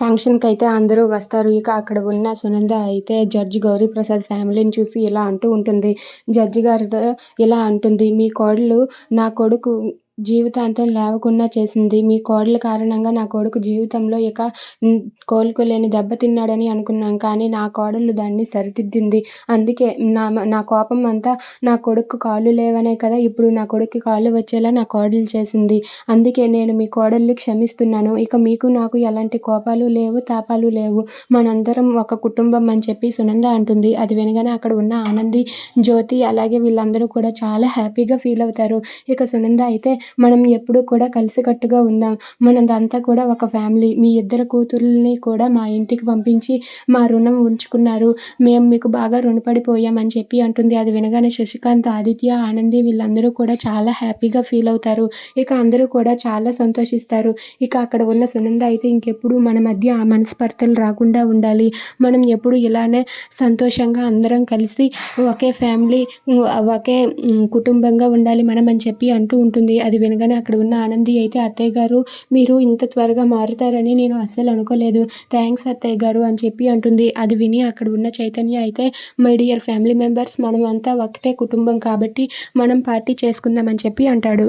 ఫంక్షన్కి అయితే అందరూ వస్తారు. ఇక అక్కడ ఉన్న సునంద అయితే జడ్జి గౌరీప్రసాద్ ఫ్యామిలీని చూసి ఇలా అంటూ ఉంటుంది. జడ్జి గారితో ఇలా అంటుంది మీ కోడలు నా కొడుకు జీవితాంతం లేవకుండా చేసింది. మీ కోడల కారణంగా నా కొడుకు జీవితంలో ఇక కోలుకోలేని దెబ్బతిన్నాడని అనుకున్నాం. కానీ నా కోడలు దాన్ని సరిదిద్దింది. అందుకే నా నా కోపం అంతా నా కొడుకు కాళ్ళు లేవనే కదా ఇప్పుడు నా కొడుకు కాళ్ళు వచ్చేలా నా కోడలు చేసింది. అందుకే నేను మీ కోడల్ని క్షమిస్తున్నాను. ఇక మీకు నాకు ఎలాంటి కోపాలు లేవు తాపాలు లేవు. మనందరం ఒక కుటుంబం అని చెప్పి సునంద అంటుంది. అది వినగానే అక్కడ ఉన్న ఆనంది జ్యోతి అలాగే వీళ్ళందరూ కూడా చాలా హ్యాపీగా ఫీల్ అవుతారు. ఇక సునంద అయితే మనం ఎప్పుడు కూడా కలిసికట్టుగా ఉందాం. మనదంతా కూడా ఒక ఫ్యామిలీ. మీ ఇద్దరు కూతుర్లని కూడా మా ఇంటికి పంపించి మా రుణం ఉంచుకున్నారు. మేము మీకు బాగా రుణపడిపోయామని చెప్పి అంటుంది. అది వినగానే శశికాంత్ ఆదిత్య ఆనంది వీళ్ళందరూ కూడా చాలా హ్యాపీగా ఫీల్ అవుతారు. ఇక అందరూ కూడా చాలా సంతోషిస్తారు. ఇక అక్కడ ఉన్న సునంద అయితే ఇంకెప్పుడు మన మధ్య ఆ మనస్పర్ధలు రాకుండా ఉండాలి. మనం ఎప్పుడు ఇలానే సంతోషంగా అందరం కలిసి ఒకే ఫ్యామిలీ ఒకే కుటుంబంగా ఉండాలి మనం అని చెప్పి అంటూ ఉంటుంది. అది వినగానే అక్కడ ఉన్న ఆనంది అయితే అత్తయ్య గారు మీరు ఇంత త్వరగా మారుతారని నేను అస్సలు అనుకోలేదు. థ్యాంక్స్ అత్తయ్య గారు అని చెప్పి అంటుంది. అది విని అక్కడ ఉన్న చైతన్య అయితే మై డియర్ ఫ్యామిలీ మెంబర్స్ మనం అంతా ఒకటే కుటుంబం కాబట్టి మనం పార్టీ చేసుకుందాం అని చెప్పి అంటాడు.